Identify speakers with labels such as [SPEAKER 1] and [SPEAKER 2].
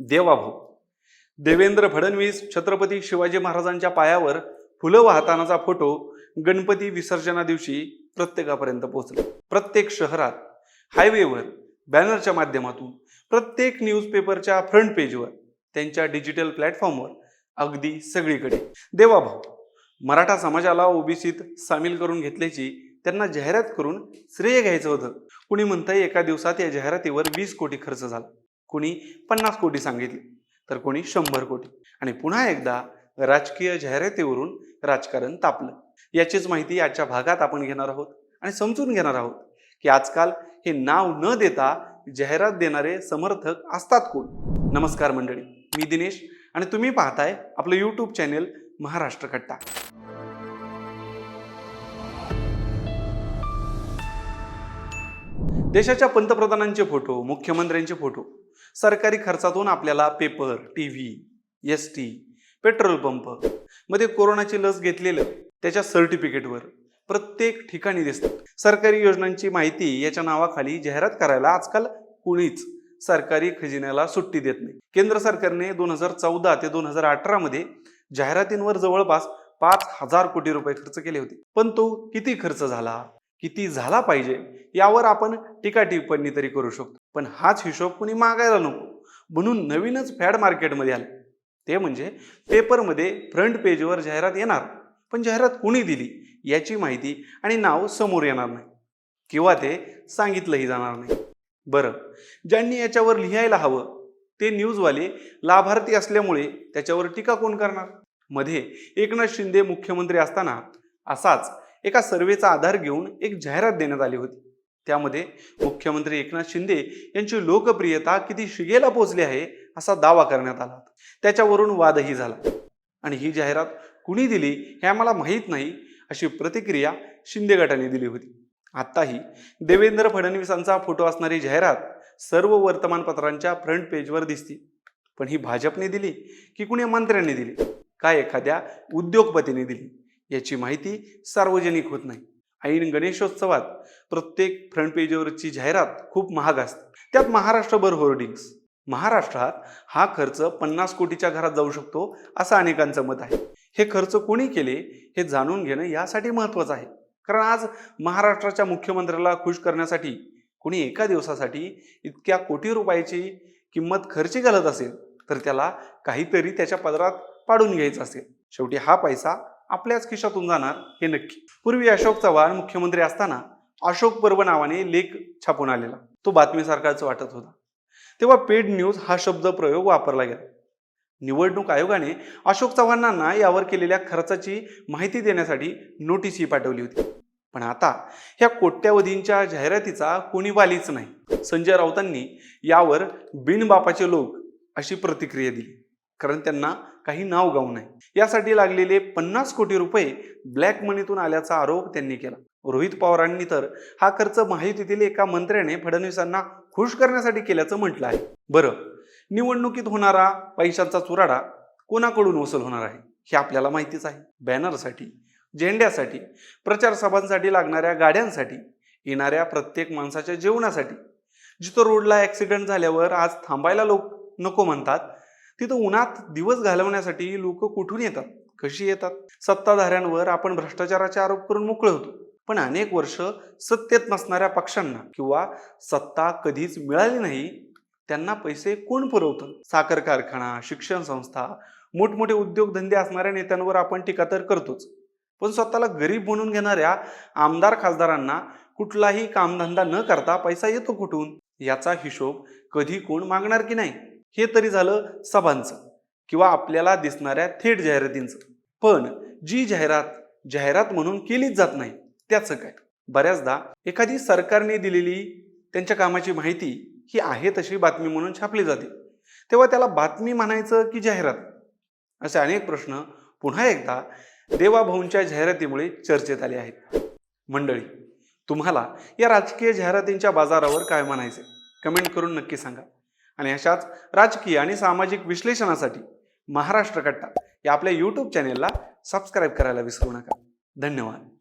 [SPEAKER 1] देवाभाऊ देवेंद्र फडणवीस छत्रपती शिवाजी महाराजांच्या पायावर फुलं वाहतानाचा फोटो गणपती विसर्जना दिवशी प्रत्येकापर्यंत पोहोचला. प्रत्येक शहरात हायवेवर बॅनरच्या माध्यमातून प्रत्येक न्यूजपेपरच्या फ्रंट पेजवर त्यांच्या डिजिटल प्लॅटफॉर्मवर अगदी सगळीकडे. देवाभाऊ मराठा समाजाला ओबीसीत सामील करून घेतल्याची त्यांना जाहिरात करून श्रेय घ्यायचं होतं. कुणी म्हणतंय एका दिवसात या जाहिरातीवर वीस कोटी खर्च झाला. कुणी पन्नास कोटी सांगितले तर कोणी शंभर कोटी. आणि पुन्हा एकदा राजकीय जाहिरातीवरून राजकारण तापलं. याचीच माहिती आजच्या भागात आपण घेणार आहोत आणि समजून घेणार आहोत की आजकाल हे नाव न देता जाहिरात देणारे समर्थक असतात कोण? नमस्कार मंडळी मी दिनेश आणि तुम्ही पाहताय आपलं यूट्यूब चॅनेल महाराष्ट्र कट्टा देशाच्या पंतप्रधानांचे फोटो मुख्यमंत्र्यांचे फोटो सरकारी खर्चातून आपल्याला paper T V S T petrol pump कोरोनाची लस घेतलेलं त्याच्या सर्टिफिकेटवर प्रत्येक ठिकाणी दिसतं. सरकारी योजनांची माहिती याच्या नावाखाली जाहिरात करायला आजकाल कुणीच सरकारी खजिन्याला सुट्टी देत नाही. केंद्र सरकारने दोन हजार चौदा ते दोन हजार अठरामध्ये जाहिरातींवर जवळपास पाच हजार कोटी रुपये खर्च केले होते. पण तो किती खर्च झाला किती झाला पाहिजे यावर आपण टीका टिप्पणी तरी करू शकतो. पण हाच हिशोब कुणी मागायला नको. म्हणून नवीनच फॅड मार्केटमध्ये आले. ते म्हणजे पेपरमध्ये फ्रंट पेजवर जाहिरात येणार पण जाहिरात कुणी दिली याची माहिती आणि नाव समोर येणार नाही. किंवा ते सांगितलंही जाणार नाही. बरं ज्यांनी याच्यावर लिहायला हवं ते न्यूजवाले लाभार्थी असल्यामुळे त्याच्यावर टीका कोण करणार? मध्ये एकनाथ शिंदे मुख्यमंत्री असताना असाच एका सर्वेचा आधार घेऊन एक जाहिरात देण्यात आली होती. त्यामध्ये मुख्यमंत्री एकनाथ शिंदे यांची लोकप्रियता किती शिगेला पोचली आहे असा दावा करण्यात आला त्याच्यावरून वादही झाला. आणि ही जाहिरात कुणी दिली हे आम्हाला माहीत नाही अशी प्रतिक्रिया शिंदे गटाने दिली होती. आत्ताही देवेंद्र फडणवीसांचा फोटो असणारी जाहिरात सर्व वर्तमानपत्रांच्या फ्रंट पेजवर दिसते. पण ही भाजपने दिली की कुणी मंत्र्यांनी दिली? काय एखाद्या उद्योगपतीने दिली? याची माहिती सार्वजनिक होत नाही. ऐन गणेशोत्सवात प्रत्येक फ्रंट पेजवरची जाहिरात खूप महाग असते. त्यात महाराष्ट्रभर होर्डिंग्स महाराष्ट्रात हा खर्च पन्नास कोटीच्या घरात जाऊ शकतो असं अनेकांचं मत आहे. हे खर्च कोणी केले हे जाणून घेणं यासाठी महत्त्वाचं आहे. कारण आज महाराष्ट्राच्या मुख्यमंत्र्याला खुश करण्यासाठी कोणी एका दिवसासाठी इतक्या कोटी रुपयाची किंमत खर्ची घालत असेल तर त्याला काहीतरी त्याच्या पदरात पाडून घ्यायचं असेल. शेवटी हा पैसा आपल्याच खिशातून जाणार हे नक्की. पूर्वी अशोक चव्हाण मुख्यमंत्री असताना अशोक पर्व नावाने लेख छापून आलेला. तो बातमीसारखाच वाटत होता. तेव्हा पेड न्यूज हा शब्द प्रयोग वापरला गेला. निवडणूक आयोगाने अशोक चव्हाणांना यावर केलेल्या खर्चाची माहिती देण्यासाठी नोटीसही पाठवली होती. पण आता ह्या कोट्यावधींच्या जाहिरातीचा कोणी वालीच नाही. संजय राऊतांनी यावर बिनबापाचे लोक अशी प्रतिक्रिया दिली. कारण त्यांना काही नाव गाव नाही यासाठी लागलेले पन्नास कोटी रुपये ब्लॅक मनीतून आल्याचा आरोप त्यांनी केला. रोहित पवारांनी तर हा खर्च महायुतीतील एका मंत्र्याने फडणवीसांना खुश करण्यासाठी केल्याचं म्हटलं आहे. बरं निवडणुकीत होणारा पैशांचा चुराडा कोणाकडून वसूल होणार आहे? हे आपल्याला माहितीच आहे. बॅनरसाठी झेंड्यासाठी प्रचार सभांसाठी लागणाऱ्या गाड्यांसाठी येणाऱ्या प्रत्येक माणसाच्या जेवणासाठी. जिथं रोडला ॲक्सिडेंट झाल्यावर आज थांबायला लोक नको म्हणतात तिथं उन्हात दिवस घालवण्यासाठी लोक कुठून येतात? कशी येतात? सत्ताधाऱ्यांवर आपण भ्रष्टाचाराचे आरोप करून मोकळे होतो. पण अनेक वर्ष सत्तेत नसणाऱ्या पक्षांना किंवा सत्ता कधीच मिळाली नाही त्यांना पैसे कोण पुरवतं? साखर कारखाना शिक्षण संस्था मोठमोठे उद्योगधंदे असणाऱ्या नेत्यांवर आपण टीका तर करतोच. पण स्वतःला गरीब म्हणून घेणाऱ्या आमदार खासदारांना कुठलाही कामधंदा न करता पैसा येतो कुठून? याचा हिशोब कधी कोण मागणार की नाही? हे तरी झालं सभांचं किंवा आपल्याला दिसणाऱ्या थेट जाहिरातींचं. पण जी जाहिरात जाहिरात म्हणून केलीच जात नाही त्याचं काय? बऱ्याचदा एखादी सरकारने दिलेली त्यांच्या कामाची माहिती ही आहे तशी बातमी म्हणून छापली जाते. तेव्हा त्याला बातमी म्हणायचं की जाहिरात? असे अनेक प्रश्न पुन्हा एकदा देवाभाऊंच्या जाहिरातीमुळे चर्चेत आले आहेत. मंडळी तुम्हाला या राजकीय जाहिरातींच्या बाजारावर काय म्हणायचे कमेंट करून नक्की सांगा. आणि अशाच राजकीय आणि सामाजिक विश्लेषणासाठी महाराष्ट्र कट्टा या आपल्या यूट्यूब चॅनेलला सबस्क्राईब करायला विसरू नका. धन्यवाद.